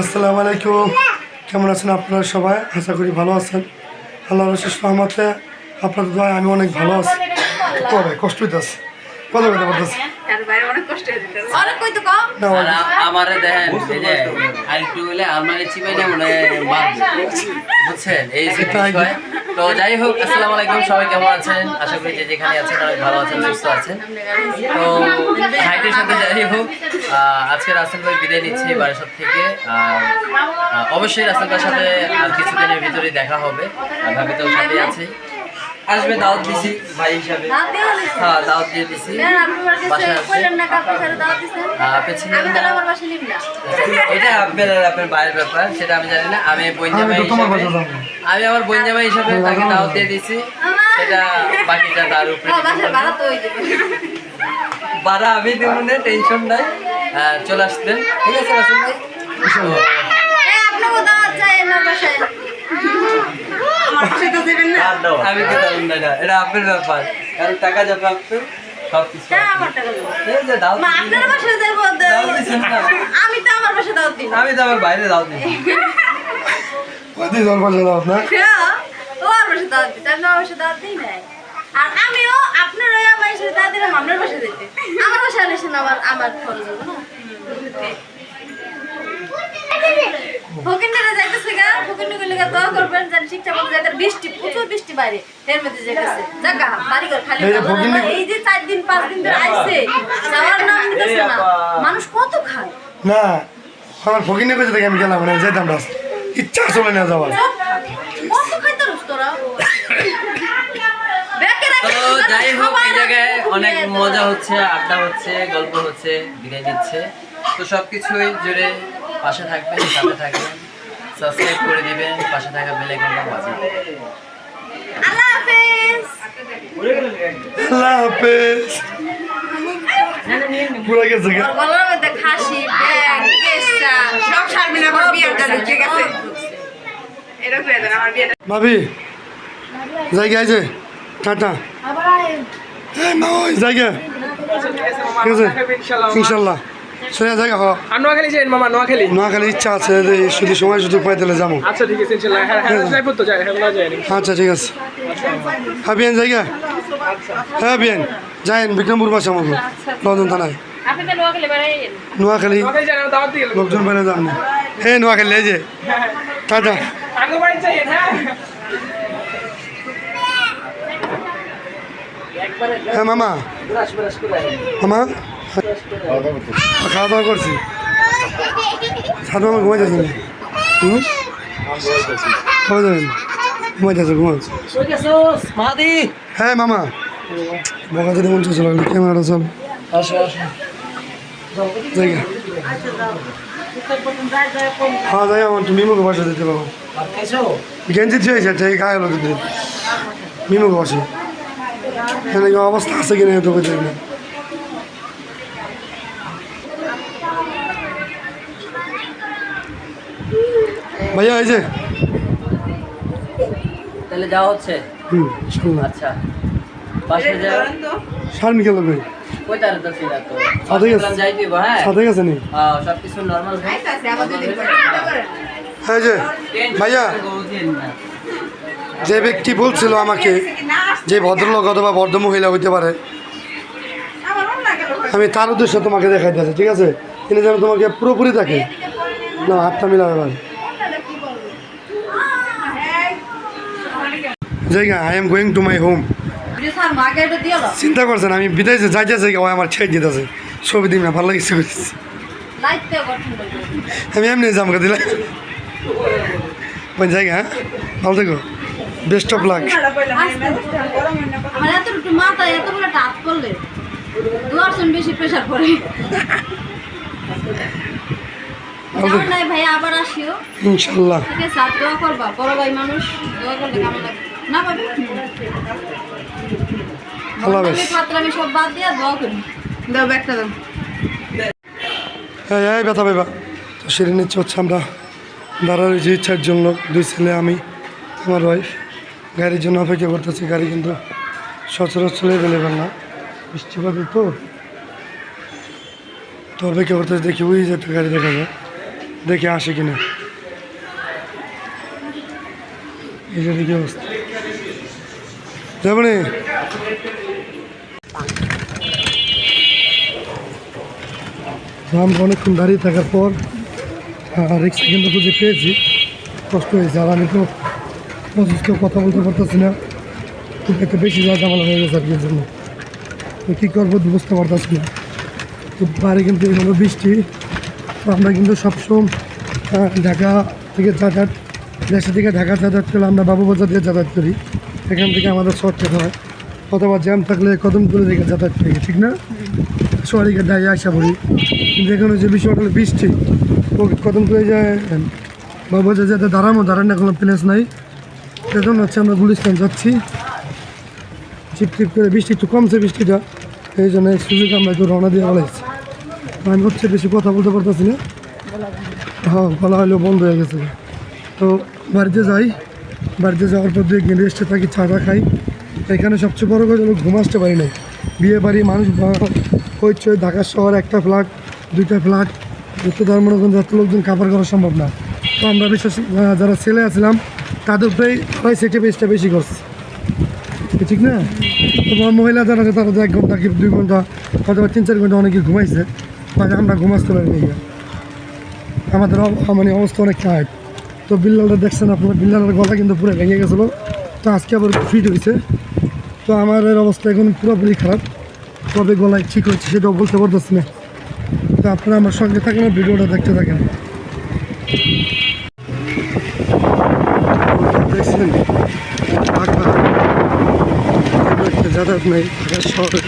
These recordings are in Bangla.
আসসালামু আলাইকুম। কেমন আছেন আপনারা সবাই? আশা করি ভালো আছেন। আল্লাহ রসিস রহমতে আপনাদের দোয়ায় আমি অনেক ভালো আছি। কবে কষ্ট হইতেছে। কথা বলতে পারতেছি। আমারে দেখেন এই যে আরেকটু হলে আমার চিপাই না মনে বুঝছেন? এই যে তো যাই হোক আসসালামু আলাইকুম সবাই কেমন আছেন? আশা করি যে যেখানে আছেন অনেক ভালো আছেন সুস্থ আছেন। তো হাইটের সাথে যাই হোক আজকে রাসেল ভাই বিদায় নিচ্ছে বারাসাত থেকে। আহ, অবশ্যই রাসেল ভাইয়ের সাথে আর কিছুদিনের ভিতরে দেখা হবে। ভাবি তো সাথে আছে। আসবে দাওয়াত দিছি ভাই হিসাবে? হ্যাঁ দাওয়াত দিয়ে দিছি। এটা আপনার আর আপনার বাইরের ব্যাপার সেটা আমি জানি না। আমি বোন আমি জামাই তো তোমার হিসেবে আমি আমার বোন জামাই হিসেবে তাকে দাওয়াত দিয়ে দিছি। সেটা বাকিটা তার উপরে ভাড়া তো আমি দেবো না টেনশন নাই। আহ, চলে আসবেন ঠিক আছে রাসেল ভাই। তো, আমি কি না এটা, আপনার ব্যাপার। কারণ টাকা যাবে আপনার। হ্যাঁ। আমি তো আমার আমি তো বাইরে দাওয়াত দিই। না হ্যাঁ, ও আমার দাওয়াত দিতে আমি আমার দাওয়াত দিই নাই। আর আমিও আপনার আমার দাওয়াত দিলাম আপনার বাসায় দিতে আমার বাসায় এসে আমার আমার খরচ হবে না? ফকিন্দিরা যাইতেছে গা ফকিন্দি গুলো দোয়া করবেন যেন শিক্ষা মতো যাতে বৃষ্টি প্রচুর বৃষ্টি বাইরে এর মধ্যে যাইতেছে। জাগা বাড়ি ঘর খালি এই যে চার দিন পাঁচ দিন ধরে আইছে যাওয়ার নাম নিতেছে না। মানুষ কত খায়? না আমার ফকিনে কোথায় থেকে আমি গেলাম মানে যেতাম রাস্তা ইচ্ছা চলে না যাওয়ার। কত খাইতে তোরা? ব্যাকে রাখে তো যাই হোক এই জায়গায় অনেক মজা হচ্ছে আড্ডা হচ্ছে গল্প হচ্ছে বিদায় নিচ্ছে। তো সব কিছুই জুড়ে পাশে থাকবেন সাথে থাকবেন সাবস্ক্রাইব করে দিবেন পাশে থাকা বেল আইকনটা বাজিয়ে দিবেন। আল্লাহ হাফেজ। আল্লাহ হাফেজ। পুরো গেছে গলার মধ্যে খাসি ব্যাগ কেসা সব শারমিন আমার বিয়েটা ঢুকে গেছে। এটা করে দেন আমার ভাবি জায়গা আছে টাটা। হ্যাঁ জায়গা। ঠিক আছে। ইনশাল্লাহ। সোজা জায়গা হ আর নোয়াখালী যাই মামা নোয়াখালী। নোয়াখালী ইচ্ছা আছে শুধু সময় শুধু পাই দিলে যাব। আচ্ছা ঠিক আছে ইনশাল্লাহ। হ্যাঁ হ্যাঁ যাইব তো যাই হ্যাঁ যাই। আচ্ছা ঠিক আছে। হ্যাঁ বিয়ান জায়গা। হ্যাঁ বিয়ান। যাইন বিক্রমপুর বাসা আমাকে। লন্ডন থানায়। নোয়াখালী। লোকজন বেড়ে যান হে নোয়াখালী এই যে। টাটা আগে বাড়ি যাই হ্যাঁ মামা। মামা। খাওয়া দাওয়া করছি সাত মামা ঘুমাই যাচ্ছেন কবে যাবেন ঘুমাই যাচ্ছে ঘুমান হ্যাঁ মামা। বকা যদি মন চলে লাগল ক্যামেরাটা চল। হ্যাঁ যাই আমার একটু মিমুকে বসে দিতে পারব গেঞ্জি থুয়ে আছে ঠিক গায়ে দিতে মিমুকে বসে এখানে কি অবস্থা আছে কিনা তো বুঝতে না ভাইয়া এই যে। তাহলে যাওয়া হচ্ছে? হুম আচ্ছা। বাসে যাও সার নিকেল ভাই কই? তার তো ছিল তো। সাথে গেছে। হ্যাঁ। নি সব কিছু নরমাল আছে আবার দুদিন পরে যে ভাইয়া। যে ব্যক্তি বলছিল আমাকে যে ভদ্রলোক অথবা ভদ্র মহিলা হইতে পারে। আমি তার উদ্দেশ্য তোমাকে দেখাইতে আছি ঠিক আছে? তিনি যেন তোমাকে পুরোপুরি থাকে না, হাতটা মিলাবে জায়গা I am going to my home চিন্তা করছেন, আমি বিদেশে যাইতেছে ও আমার ছেড়ে দিতেছে। ছবি দিন না, ভালো লাগছে আমি এমনি জামকা দিলাম। জায়গা ভালো থেকো। বেস্ট অফ লাক মাথা ভাই হ্যাঁ তো নিচ্ছে হচ্ছে আমরা দাঁড়ার যে ইচ্ছার জন্য দুই ছেলে আমি আমার ওয়াইফ গাড়ির জন্য অপেক্ষা করতেছি, গাড়ি কিন্তু সচরাচর অ্যাভেলেবেল না। বৃষ্টিপাতে তো। তো অপেক্ষা করতেছি, দেখি ওই যে একটা গাড়ি দেখা যায়। দেখে আসে কিনা। এই যে দেখি অবস্থা। যাবনি অনেকক্ষণ দাঁড়িয়ে থাকার পর রিক্সা কিন্তু খুঁজে পেয়েছি। কষ্ট হয়েছে, আর আমি তো অসুস্থ কথা বলতে পারতেছি না। খুব একটা বেশি যা জামালা হয়ে গেছে আর কি জন্য কী করব বুঝতে পারতেছি না। তো বাড়ি কিন্তু এইভাবে বৃষ্টি। আমরা কিন্তু সবসময় ঢাকা থেকে যাতায়াত দেশে থেকে ঢাকা যাতায়াত করলে আমরা বাবুবাজার দিয়ে যাতায়াত করি। এখান থেকে আমাদের শর্টকাট হয়। অথবা জ্যাম থাকলে কদম তুলে থেকে যাতায়াত করি, ঠিক না? সরিকে ডাই আসা পড়ি। কিন্তু এখানে যে বিষয়টা হলো বৃষ্টি, কদম তুলে যায় বাবুবাজার যাতে দাঁড়ানো দাঁড়ানো কোনো প্লেস নাই। সেজন্য হচ্ছে আমরা গুলিস্তান যাচ্ছি। চিপ করে বৃষ্টি একটু কমছে বৃষ্টিটা এই জন্য সুযোগ আমরা একটু রওনা দিয়ে বলাইছি আমি হচ্ছে বেশি কথা বলতে পারতেছি না। হ্যাঁ গলা হলেও বন্ধ হয়ে গেছে। তো বাড়িতে যাই। বাড়িতে যাওয়ার পর দিয়ে গিয়ে রেস্টে থাকি চাটা খাই। এখানে সবচেয়ে বড় কথা ঘুম আসতে পারি নাই। বিয়ে বাড়ি মানুষ হচ্ছে ঢাকা শহর একটা ফ্ল্যাট দুইটা ফ্ল্যাট যত ধর্মনগঞ্জ যত লোকজন কাপড় করা সম্ভব না। তো আমরা আহ, যারা ছেলে আছিলাম তাদের প্রায় সেটে বেশটা বেশি করছে। ঠিক না? তোমার মহিলা যারা আছে, তারা এক ঘণ্টা কি দুই ঘণ্টা অথবা তিন চার ঘণ্টা অনেকে ঘুমাইছে মানে আমরা ঘুমাতে পারি না আমাদের মানে অবস্থা অনেক টাইট তো বিল্লালটা দেখছেন আপনার, বিল্লালের গলা কিন্তু পুরো ভেঙে গেছিল। তো আজকে আবার ফিট হয়েছে তো আমার অবস্থা এখন পুরোপুরি খারাপ। কবে গলায় ঠিক হচ্ছে সেটাও বলতে পারতেছি না। তো আপনারা আমার সঙ্গে থাকেন, ভিডিওটা দেখতে থাকেন। যাতায়াত নেই। ঢাকা শহরে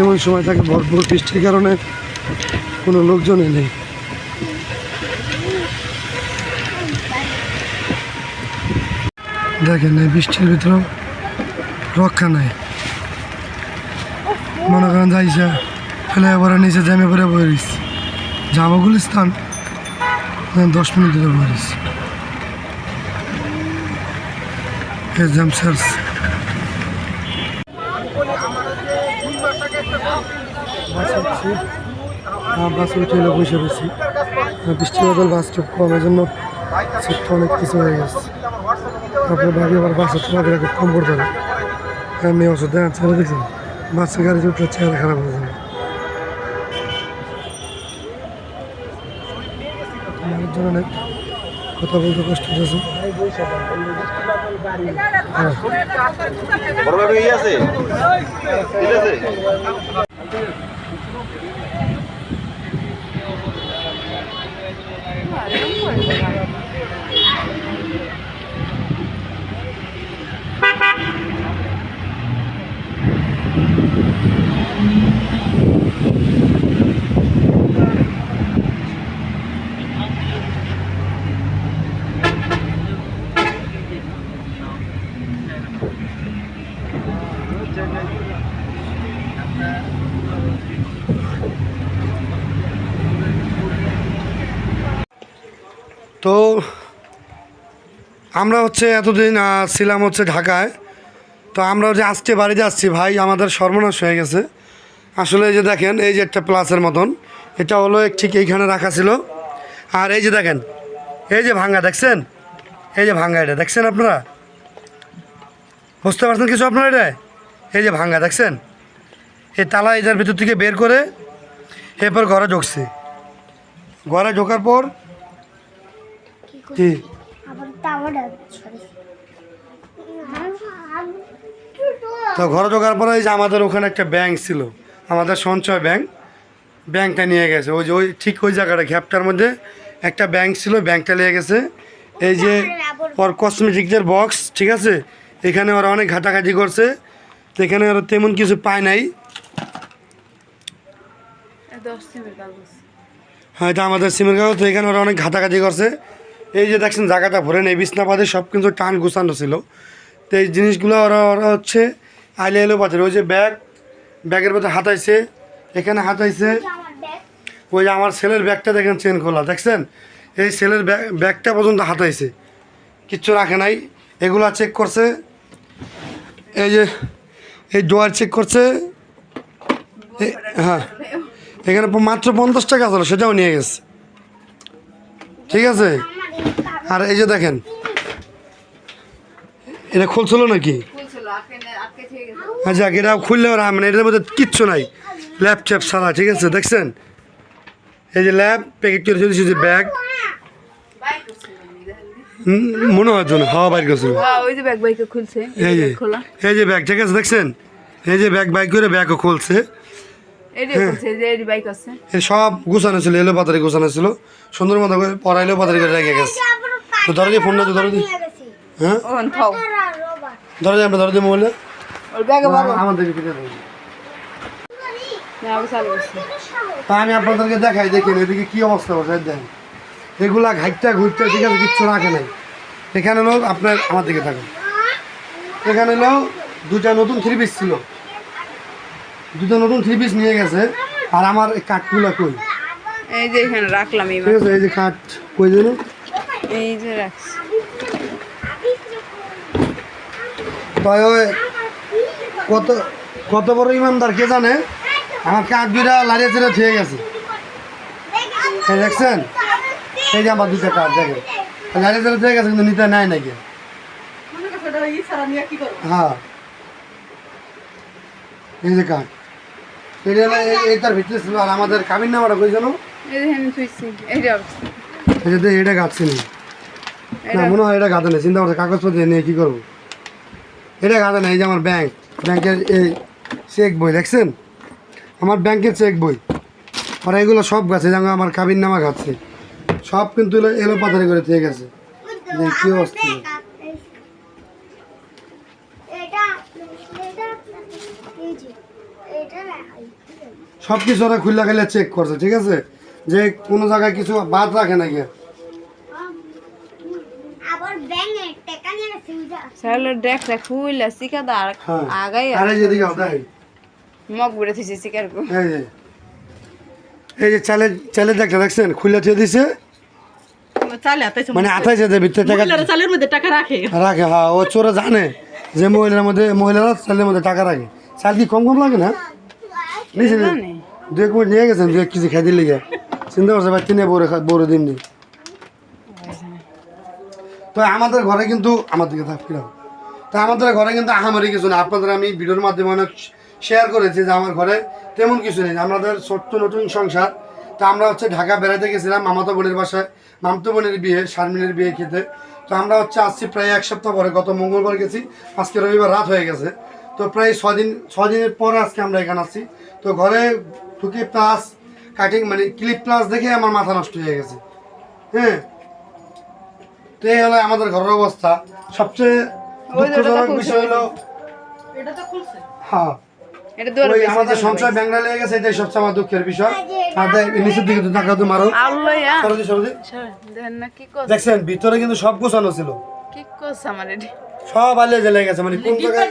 এমন সময় থাকে ভরপুর বৃষ্টির কারণে? কোনো লোকজনই নেই। দেখেন এই বৃষ্টির ভিতরেও রক্ষা নাই। মনে করেন যাইছে ফেলে এবারে নিচে জ্যামে পরে বয়ে রয়েছে। যাব গুলিস্তান দশ মিনিট ধরে রয়েছে। জ্যাম সার্চ বাস হ্যাঁ বাস উঠে এলো, বসে রয়েছি বৃষ্টি বাদল বাস কম এই জন্য সিটটা অনেক কিছু হয়ে গেছে। তারপরে ভাবি আবার বাসে চলাফেরা খুব কম করতে হ্যাঁ মেয়ে ওষুধ দেন ছেড়ে দেখুন বাসের গাড়ি উঠলে, চেহারা খারাপ হয়ে যাবে। মানুষজন অনেক কথা বলতে কষ্ট হচ্ছে হ্যাঁ বড় ভাই এই আছে তো আমরা হচ্ছে এতদিন ছিলাম হচ্ছে ঢাকায়। তো আমরা যে আজকে বাড়িতে আসছি ভাই, আমাদের সর্বনাশ হয়ে গেছে। আসলে এই যে দেখেন, এই যে একটা প্লাসের মতন। এটা হলো ঠিক এইখানে রাখা ছিল। আর এই যে দেখেন, এই যে ভাঙ্গা, দেখছেন? এই যে ভাঙ্গা এটা, দেখছেন আপনারা? বুঝতে পারছেন কিছু আপনারা এটা? এই যে ভাঙ্গা, দেখছেন? এই তালা এটার ভিতর থেকে বের করে এরপর ঘরে ঢুকছি। ঘরে ঢোকার পর কি সরি তো ঘরে ঢোকার পরে এই যে আমাদের ওখানে একটা ব্যাংক ছিল আমাদের সঞ্চয় ব্যাংক ব্যাংকটা নিয়ে গেছে। ওই যে ওই ঠিক ওই জায়গাটা ঘ্যাপটার মধ্যে একটা ব্যাংক ছিল ব্যাংকটা নিয়ে গেছে। এই যে ওর কসমেটিক্সের বক্স ঠিক আছে? এখানে ওরা অনেক ঘাটাঘাটি করছে। তো এখানে ওরা তেমন কিছু পায় নাই। হ্যাঁ এটা আমাদের সিমের কাগজ তো এখানে ওরা অনেক ঘাটাঘাটি করছে। এই যে দেখছেন জায়গাটা ভরে নেই বিছনাপাতে সব কিন্তু টান গুছানো ছিল। তো এই জিনিসগুলো ওরা ওরা হচ্ছে আইলে এলো বাজারে। ওই যে ব্যাগ ব্যাগের মধ্যে হাতাইছে এখানে হাতাইছে। ওই যে আমার ছেলের ব্যাগটা দেখেন চেন খোলা। দেখছেন? এই ছেলের ব্যাগ ব্যাগটা পর্যন্ত হাতাইছে। কিচ্ছু রাখে নাই। এগুলা চেক করছে। এই যে এই ডোয়ার চেক করছে। হ্যাঁ। এখানে মাত্র পঞ্চাশ টাকা ছিল সেটাও নিয়ে গেছে। ঠিক আছে? আর এই যে দেখেন এটা খুলছিল নাকি? আচ্ছা এটা খুললেও রাম মানে এটার মধ্যে কিচ্ছু নাই। ল্যাব ট্যাপ ছাড়া ঠিক আছে দেখছেন? এই যে ল্যাব প্যাকেট করে চলেছে যে ব্যাগ। মনে হয় না হাওয়া বাইর করছিল। হ্যাঁ যে এই যে ব্যাগ ঠিক আছে দেখছেন? এই যে ব্যাগ বাইক করে ব্যাগও খুলছে। সব গুছানো ছিল এলো পাতারি গুছানো ছিল। সুন্দর মতো করে পড়াইলেও পাতারি করে রেখে গেছে। তো ধরো দিয়ে ফোনটা তো ধরো দি হ্যাঁ? ধরো দিয়ে আমরা ধরো দিয়ে মোবাইলে আমাদের আমি তা আমি আপনাদেরকে দেখাই দেখেন এদিকে কি অবস্থা বসে দেখেন এগুলা ঘাইটটা ঘুরতে ঠিক আছে কিচ্ছু রাখে নাই। এখানে হলো আপনার আমার দিকে থাকুন। এখানে হলো দুটা নতুন থ্রি পিস ছিল। দুটো নতুন থ্রি পিস নিয়ে গেছে। আর আমার এই কাঠগুলা কই? এই যে এখানে রাখলাম এই ঠিক আছে এই যে কাঠ কই যেন এই যে রাখছি। তাই ওই কত কত বড় ইমানদার কে জানে? আমার কাঠ দুইটা লাড়িয়ে ছেড়ে থুয়ে গেছে। এই দেখছেন? এই যে আমার দুটা কাঠ দেখেন। লাড়িয়ে ছেড়ে থুয়ে গেছে কিন্তু নিতে নাই নাকি হ্যাঁ। এই যে কাঠ। এটা হলো এই- এই তার ভিতরে ছিল আর আমাদের কাবিন নামাটা কই জানো? এটা গাছ নি। না মনে হয় এটা গাঁদে নেই চিন্তা করছে কাগজপত্র নিয়ে কী করব? এটা গাঁদে নেই এই যে আমার ব্যাংক ব্যাংকের এই চেক বই দেখছেন? আমার ব্যাংকের চেক বই। আর এগুলো সব গাছে যেমন আমার কাবিন নামা গাছে সব কিন্তু এলো এলো করে থেকে গেছে। যে কি অবস্থা এটা এটা এই যে এটা সব কিছু ওরা খুললা খাইলে চেক করছে ঠিক আছে? যে কোনো জায়গায় কিছু বাদ রাখে নাকি? আবার ব্যাঙে টেকা নিয়ে গেছে ওইটা সাইলের খুইলা সিকা দা হ্যাঁ। আগাই আরে দেখ। মগ বেড়ে থুইছি সিকার কো এই যে। এই যে চালে চালে দেখটা দেখছেন? খুলে দিয়ে দিছে? মানে আঠাইছে যে ভিতরে টাকা মহিলারা চালের মধ্যে টাকা রাখে। রাখে হ্যাঁ ও চোরা জানে যে মহিলার মধ্যে মহিলারা চালের মধ্যে টাকা রাখে। চাল কি কম কম লাগে না? জানি। দু মিনিট নিয়ে গেছেন দু এক কেজি খাই দিলে চিন্তা করছে, ভাই, তিনে বড় বড় দিন নি। তো আমাদের ঘরে কিন্তু, আমার দিকে থাক তো আমাদের ঘরে কিন্তু আহামারি কিছু না আপনাদের আমি ভিডিওর মাধ্যমে অনেক শেয়ার করেছি যে আমার ঘরে তেমন কিছু নেই। আমাদের ছোট্ট নতুন সংসার। তো আমরা হচ্ছে ঢাকা বেড়াতে গেছিলাম, মামাতো বোনের বাসায়। মামতো বোনের বিয়ে, শারমিনের বিয়ে খেতে। তো আমরা হচ্ছে আসছি প্রায় এক সপ্তাহ পরে, গত মঙ্গলবার গেছি। আজকে রবিবার রাত হয়ে গেছে। তো প্রায় ছদিন ছদিনের পর আজকে আমরা এখানে আসছি তো ঘরে ঢুকে প্লাস কাটিং মানে ক্লিপ প্লাস দেখে আমার মাথা নষ্ট হয়ে গেছে। হ্যাঁ? তো এই হলো আমাদের ঘরের অবস্থা। সবচেয়ে দুঃখজনক বিষয় হলো এটা তো খুলছে। হ্যাঁ। ওই আমাদের সংসার ব্যাংলা লেগে গেছে এটাই সবচেয়ে আমার দুঃখের বিষয়। আর দেখ, নিচের দিকে তো টাকা তো মারো। দেখছেন ভিতরে কিন্তু সব গোছানো ছিল। কি কস আমার এটি সব জ্বলে গেছে মানে কোন জায়গায়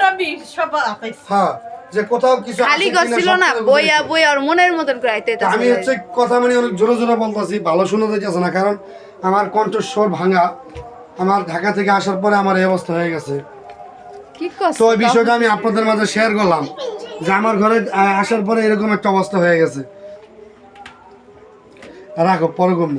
সব আতাইছে হ্যাঁ যে কোথাও কিছু খালি আছে গছ কিনা ছিল সব না বইয়া বইয়া আর মনের মতন করে আইতে আমি হচ্ছে কথা মানে অনেক জোরে জোরে বলতেছি ভালো শোনা যাচ্ছে না কারণ আমার কণ্ঠস্বর ভাঙা। আমার ঢাকা থেকে আসার পরে আমার এই অবস্থা হয়ে গেছে। তো ওই বিষয়টা আমি আপনাদের মাঝে শেয়ার করলাম যে আমার ঘরে আসার পরে এরকম একটা অবস্থা হয়ে গেছে। রাখো পরে কম